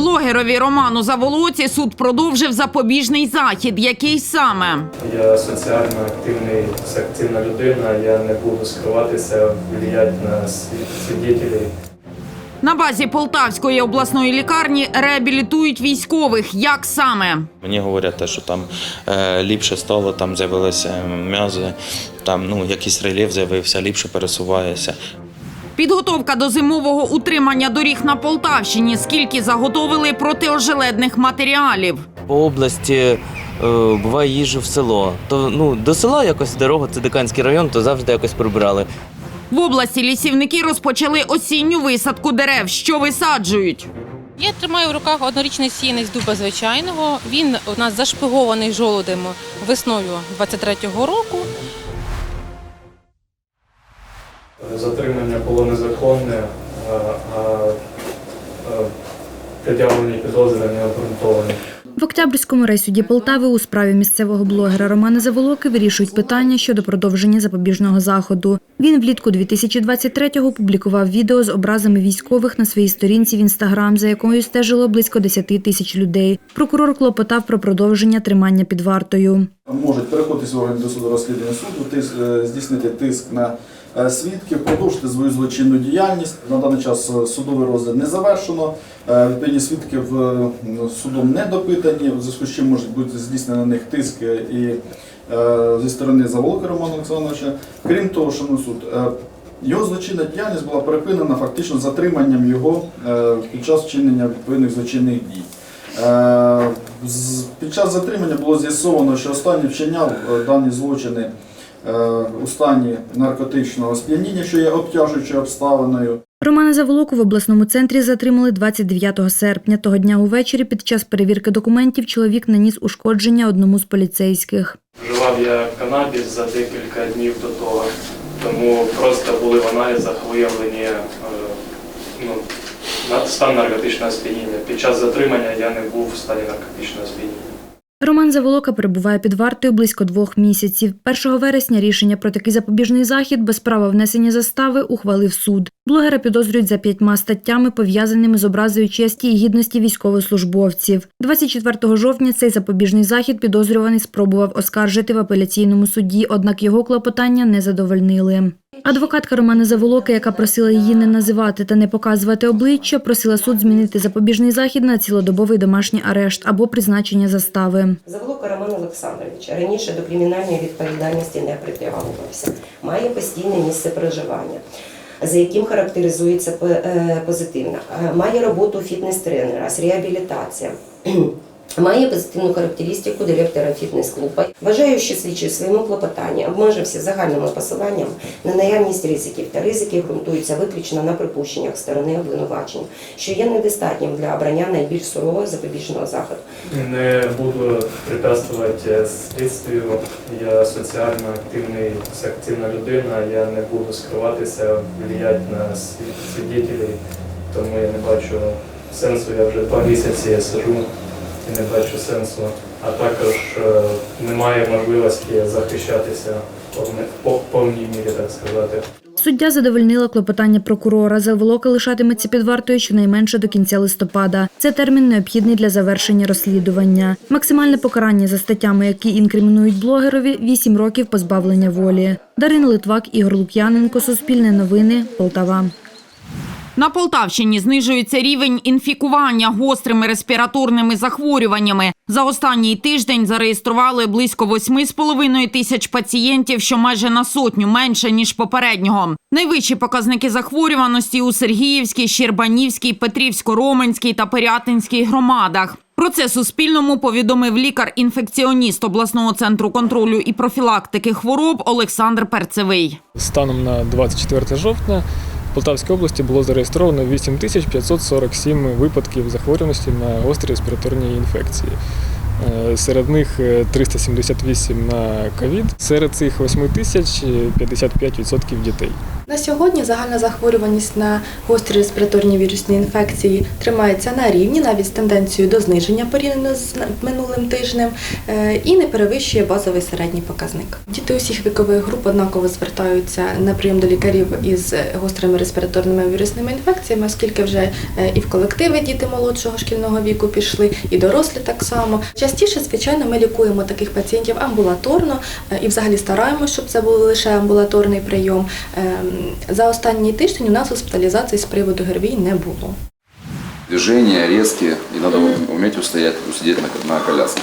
Блогерові Роману Заволоці суд продовжив запобіжний захід. Який саме? Я соціально активний, активна людина, я не буду скриватися, влиять на сві- На базі Полтавської обласної лікарні реабілітують військових. Як саме? Мені говорять, те, що там е, ліпше стало, там з'явилися м'язи, там ну, якийсь рельєф з'явився, ліпше пересуваєшся. Підготовка до зимового утримання доріг на Полтавщині. Скільки заготовили протиожеледних матеріалів? По області е, буває їжу в село. То ну до села якось дорога, це Диканський район, то завжди якось прибирали. В області лісівники розпочали осінню висадку дерев. Що висаджують? Я тримаю в руках однорічний сіянець дуба звичайного. Він у нас зашпигований жолудем весною 23-го року. Затримання було незаконне, а, а, а пред'явлені підозри не обґрунтовані. В Октябрьському райсуді Полтави у справі місцевого блогера Романа Заволоки вирішують питання щодо продовження запобіжного заходу. Він влітку 2023-го публікував відео з образами військових на своїй сторінці в інстаграм, за якою стежило близько 10 тисяч людей. Прокурор клопотав про продовження тримання під вартою. можуть переходити з органів досудового розслідування суду, е, здійснити тиск на е, свідків, продовжити свою злочинну діяльність. На даний час е, судовий розгляд не завершено. Е, Відповідні свідків е, судом не допитані, в зв'язку з чим може бути здійснено на них тиск е, і е, зі сторони Заволока Романа Олександровича. Крім того, шановний суд, е, його злочинна діяльність була припинена фактично затриманням його е, під час вчинення відповідних злочинних дій. Е, Під час затримання було з'ясовано, що останній вчиняв е, дані злочини е, у стані наркотичного сп'яніння, що є обтяжуючою обставиною. Романа Заволоку в обласному центрі затримали 29 серпня. Того дня увечері під час перевірки документів чоловік наніс ушкодження одному з поліцейських. Вживав я канабіс за декілька днів до того, тому просто були в аналізах виявлені е, ну, на- стан наркотичного сп'яніння. Під час затримання я не був в стані наркотичного сп'яніння. Роман Заволока перебуває під вартою близько двох місяців. 1 вересня рішення про такий запобіжний захід без права внесення застави ухвалив суд. Блогера підозрюють за п'ятьма статтями, пов'язаними з образою честі і гідності військовослужбовців. 24 жовтня цей запобіжний захід підозрюваний спробував оскаржити в апеляційному суді, однак його клопотання не задовольнили. Адвокатка Романа Заволоки, яка просила її не називати та не показувати обличчя, просила суд змінити запобіжний захід на цілодобовий домашній арешт або призначення застави. Заволока Роман Олександрович раніше до кримінальної відповідальності не притягувався, має постійне місце проживання. За яким характеризується е, позитивно, Е, має роботу фітнес-тренера з реабілітація, має позитивну характеристику директора фітнес-клубу. Вважаю, що слідчий своєму клопотанні обмежився загальними посиланням на наявність ризиків, та ризики ґрунтуються виключно на припущеннях сторони обвинувачень, що є недостатнім для обрання найбільш сурового запобіжного заходу. Не буду препятствувати слідствію. Я соціально активний, активна людина, я не буду скриватися, влиять на сві- свідетелей, тому я не бачу сенсу. Я вже два місяці сижу і не бачу сенсу. А також е, немає можливості захищатися в повній мірі, так сказати. Суддя задовольнила клопотання прокурора. Заволока лишатиметься під вартою щонайменше до кінця листопада. Це термін необхідний для завершення розслідування. Максимальне покарання за статтями, які інкримінують блогерові – 8 років позбавлення волі. Дарина Литвак, Ігор Лук'яненко, Суспільне новини, Полтава. На Полтавщині знижується рівень інфікування гострими респіраторними захворюваннями. За останній тиждень зареєстрували близько 8,5 тисяч пацієнтів, що майже на сотню менше ніж попереднього. Найвищі показники захворюваності у Сергіївській, Щербанівській, Петрівсько-Роменській та Пирятинській громадах. Про це Суспільному повідомив лікар-інфекціоніст обласного центру контролю і профілактики хвороб Олександр Перцевий. Станом на 24 жовтня Полтавській області було зареєстровано 8547 випадків захворюваності на гострі респіраторні інфекції. Е, Серед них е, 378 на ковід. Серед цих 8 тисяч 55% дітей. На сьогодні загальна захворюваність на гострі респіраторні вірусні інфекції тримається на рівні, навіть з тенденцією до зниження порівняно з минулим тижнем, е, і не перевищує базовий середній показник. Діти усіх вікових груп однаково звертаються на прийом до лікарів із гострими респіраторними вірусними інфекціями, оскільки вже е, і в колективи діти молодшого шкільного віку пішли, і дорослі так само. Частіше, звичайно, ми лікуємо таких пацієнтів амбулаторно е, і взагалі стараємося, щоб це був лише амбулаторний прийом. За останній тиждень у нас госпіталізації з приводу ГРВІ не було. Движення різкі, і треба вміти устояти, усидіти на, на коляске.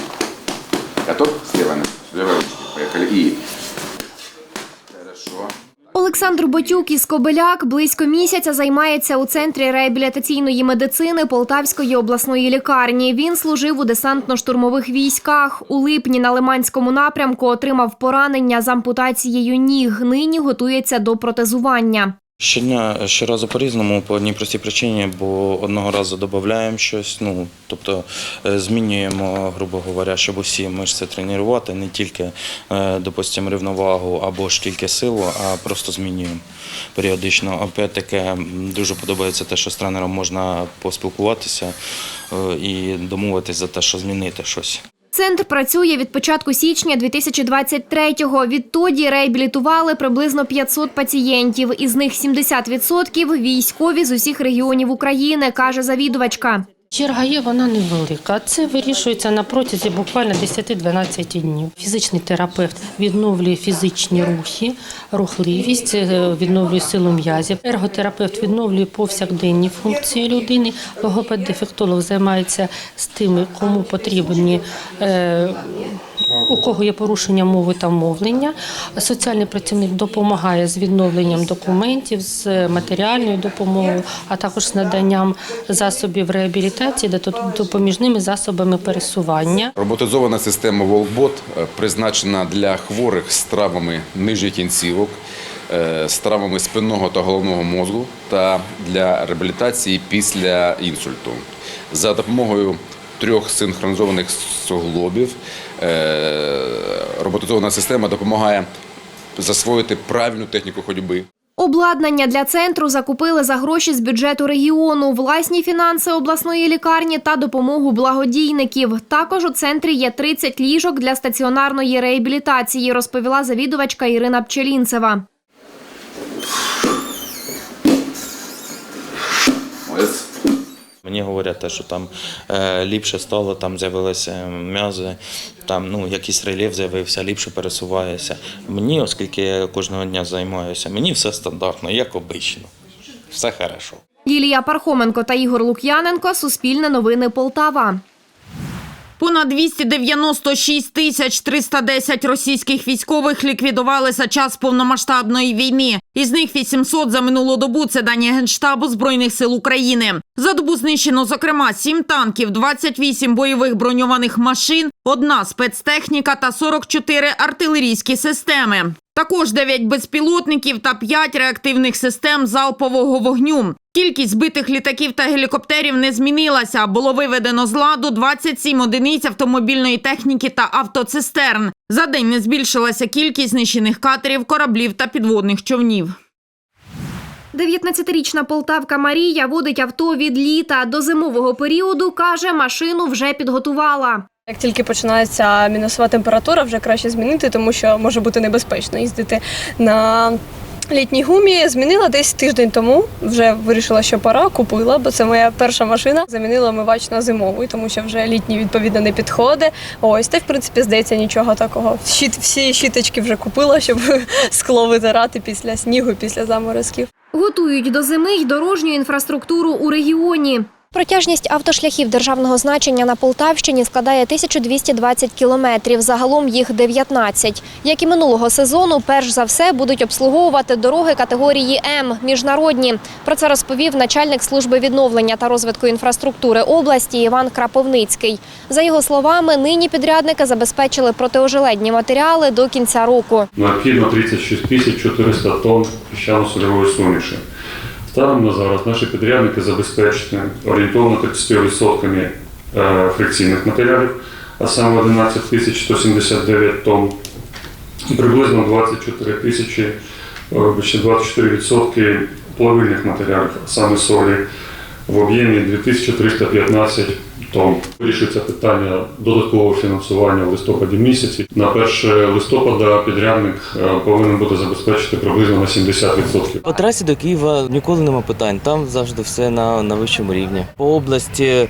Готов? С левой, ноги, с ручки. Поехали. И... Хорошо. Олександр Ботюк із Кобиляк близько місяця займається у центрі реабілітаційної медицини Полтавської обласної лікарні. Він служив у десантно-штурмових військах. У липні на Лиманському напрямку отримав поранення з ампутацією ніг. Нині готується до протезування. Щодня щоразу по-різному, по одній простій причині, бо одного разу додаємо щось, ну тобто е, змінюємо, грубо говоря, щоб усі мишці тренувати, не тільки, е, допустимо, рівновагу або ж тільки силу, а просто змінюємо періодично. Опять-таки дуже подобається те, що з тренером можна поспілкуватися е, і домовитися за те, що змінити щось. Центр працює від початку січня 2023-го. Відтоді реабілітували приблизно 500 пацієнтів. Із них 70% – військові з усіх регіонів України, каже завідувачка. Черга є, вона невелика. Це вирішується на протязі буквально 10-12 днів. Фізичний терапевт відновлює фізичні рухи, рухливість, е, відновлює силу м'язів. Ерготерапевт відновлює повсякденні функції людини. Логопед-дефектолог займається з тими, кому потрібні. У кого є порушення мови та мовлення, соціальний працівник допомагає з відновленням документів, з матеріальною допомогою, а також з наданням засобів реабілітації, та допоміжними засобами пересування. Роботизована система Волбот е, призначена для хворих з травмами нижніх кінцівок, е, з травмами спинного та головного мозку та для реабілітації після інсульту. За допомогою трьох синхронізованих суглобів роботизована система допомагає засвоїти правильну техніку ходьби. Обладнання для центру закупили за гроші з бюджету регіону, власні фінанси обласної лікарні та допомогу благодійників. Також у центрі є 30 ліжок для стаціонарної реабілітації, розповіла завідувачка Ірина Пчелінцева. Мені говорять, те, що там е, ліпше стало, там з'явилися м'язи, там ну, якийсь рельєф з'явився, ліпше пересуваюся. Мені, оскільки я кожного дня займаюся, мені все стандартно, як обично. Все хорошо. Лілія Пархоменко та Ігор Лук'яненко – Суспільне новини Полтава. Понад 296 тисяч 310 російських військових ліквідували за час повномасштабної війни. Із них 800 за минулу добу – це дані Генштабу Збройних сил України. За добу знищено, зокрема, 7 танків, 28 бойових броньованих машин, одна спецтехніка та 44 артилерійські системи. Також 9 безпілотників та 5 реактивних систем залпового вогню. Кількість збитих літаків та гелікоптерів не змінилася. Було виведено з ладу 27 одиниць автомобільної техніки та автоцистерн. За день не збільшилася кількість знищених катерів, кораблів та підводних човнів. 19-річна полтавка Марія водить авто від літа до зимового періоду. Каже, машину вже підготувала. Як тільки починається мінусова температура, вже краще змінити, тому що може бути небезпечно їздити на літній гумі. Змінила десь тиждень тому. Вже вирішила, що пора, купила, бо це моя перша машина. Замінила омивач на зимовий, тому що вже літній відповідно не підходить. Ось та в принципі здається нічого такого. Всі щіточки вже купила, щоб скло витирати після снігу, після заморозків. Готують до зими й дорожню інфраструктуру у регіоні. Протяжність автошляхів державного значення на Полтавщині складає 1220 кілометрів, загалом їх 19. Як і минулого сезону, перш за все будуть обслуговувати дороги категорії М – міжнародні. Про це розповів начальник служби відновлення та розвитку інфраструктури області Іван Краповницький. За його словами, нині підрядники забезпечили протиожеледні матеріали до кінця року. Необхідно 36 тисяч 400 тонн піщано-сольової суміші. Станом на зараз наші підрядники забезпечені орієнтовно 30% е, фрикційних матеріалів, а саме 11 тисяч 179 тонн, приблизно 24 тисячі 24% плавильних матеріалів, а саме солі, в об'ємі 2315 тонн. Вирішується питання додаткового фінансування в листопаді місяці. На 1 листопада підрядник е, повинен буде забезпечити приблизно на 70%. По трасі до Києва ніколи нема питань. Там завжди все на, на вищому рівні. По області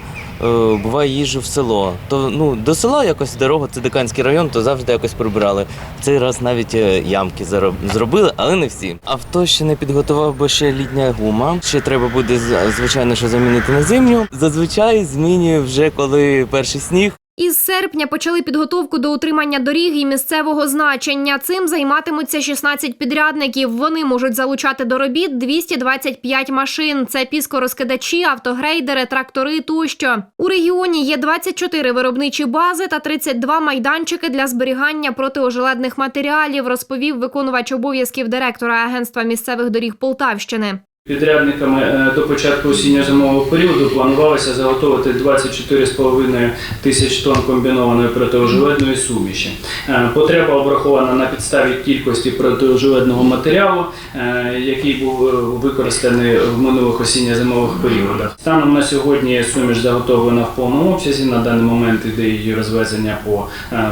буває їжу в село. То ну до села якось дорога, це Диканський район, то завжди якось прибирали. Цей раз навіть е, ямки зробили, але не всі. Авто ще не підготував, бо ще літня гума. Ще треба буде звичайно, що замінити на зимню. Зазвичай змінює вже коли перший сніг. Із серпня почали підготовку до утримання доріг і місцевого значення. Цим займатимуться 16 підрядників. Вони можуть залучати до робіт 225 машин. Це піскорозкидачі, автогрейдери, трактори тощо. У регіоні є 24 виробничі бази та 32 майданчики для зберігання протиожеледних матеріалів, розповів виконувач обов'язків директора агентства місцевих доріг Полтавщини. Підрядниками е, до початку осінньо-зимового періоду планувалося заготовити 24,5 тисяч тонн комбінованої протиожеледної суміші. Е, Потреба обрахована на підставі кількості протиожеледного матеріалу, е, який був використаний в минулих осінньо-зимових періодах. Станом на сьогодні суміш заготовлена в повному обсязі. На даний момент іде її розвезення по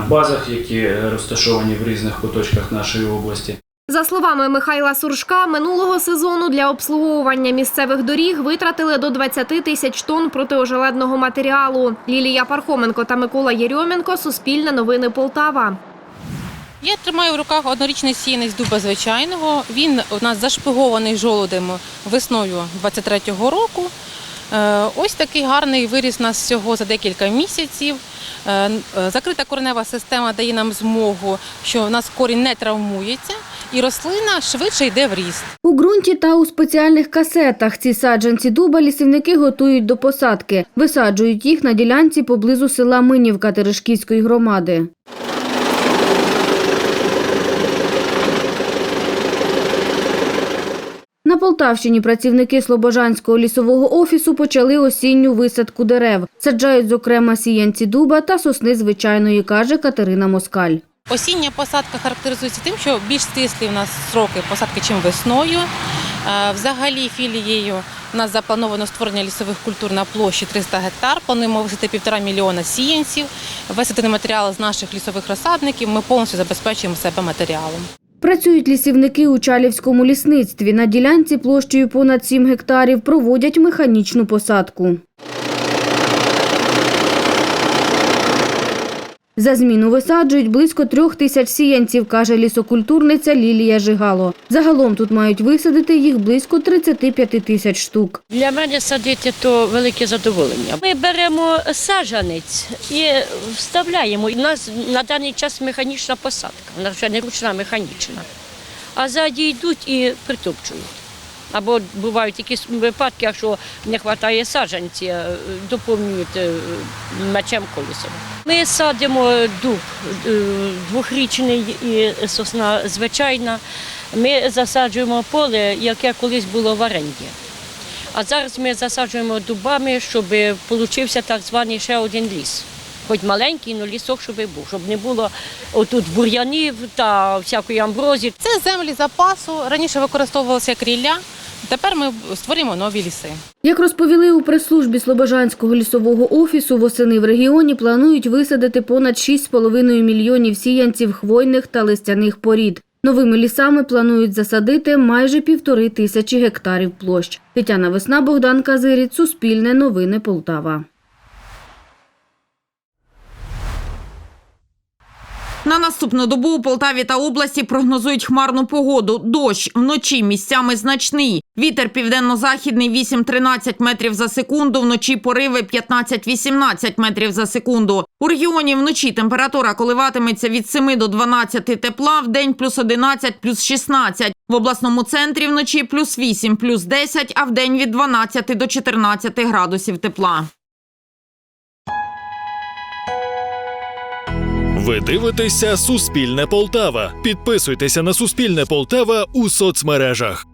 базах, які розташовані в різних куточках нашої області. За словами Михайла Суршка, минулого сезону для обслуговування місцевих доріг витратили до 20 тисяч тонн протиожеледного матеріалу. Лілія Пархоменко та Микола Єрьоменко. Суспільне новини Полтава. Я тримаю в руках однорічний сіянець дуба звичайного. Він у нас зашпигований жолудем весною 23-го року. Е, Ось такий гарний виріс нас всього за декілька місяців. Е, е, Закрита коренева система дає нам змогу, що у нас корінь не травмується і рослина швидше йде в ріст. У ґрунті та у спеціальних касетах ці саджанці дуба лісівники готують до посадки. Висаджують їх на ділянці поблизу села Минівка Терешківської громади. На Полтавщині працівники Слобожанського лісового офісу почали осінню висадку дерев. Саджають, зокрема, сіянці дуба та сосни звичайної, каже Катерина Москаль. Осіння посадка характеризується тим, що більш стислі у нас сроки посадки, чим весною. Взагалі філією у нас заплановано створення лісових культур на площі 300 гектар. Плануємо висадити півтора мільйона сіянців, висадити матеріали з наших лісових розсадників. Ми повністю забезпечуємо себе матеріалом. Працюють лісівники у Чалівському лісництві. На ділянці площею понад 7 гектарів проводять механічну посадку. За зміну висаджують близько трьох тисяч сіянців, каже лісокультурниця Лілія Жигало. Загалом тут мають висадити їх близько 35 тисяч штук. Для мене садити то велике задоволення. Ми беремо саджанець і вставляємо. У нас на даний час механічна посадка, вона вже не ручна, механічна. А ззаді йдуть і притопчують. Або бувають якісь випадки, якщо не вистачає саджанця, е, доповнюють е, мечем колесом. Ми садимо дуб е, двохрічний і сосна звичайна. Ми засаджуємо поле, яке колись було в оренді. А зараз ми засаджуємо дубами, щоб получився так званий ще один ліс. Хоч маленький, але лісок, щоб був, щоб не було отут бур'янів та всякої амброзії. Це землі запасу. Раніше використовувалося як рілля. Тепер ми створюємо нові ліси. Як розповіли у прес-службі Слобожанського лісового офісу, восени в регіоні планують висадити понад 6,5 мільйонів сіянців хвойних та листяних порід. Новими лісами планують засадити майже півтори тисячі гектарів площ. Тетяна Весна, Богдан Казиріць, Суспільне новини Полтава. На наступну добу у Полтаві та області прогнозують хмарну погоду. Дощ вночі місцями значний. Вітер південно-західний 8-13 метрів за секунду. Вночі пориви 15-18 метрів за секунду. У регіоні вночі температура коливатиметься від 7 до 12 тепла, в день плюс 11, плюс 16. В обласному центрі вночі плюс 8, плюс 10, а в день від 12 до 14 градусів тепла. Ви дивитеся Суспільне Полтава. Підписуйтеся на Суспільне Полтава у соцмережах.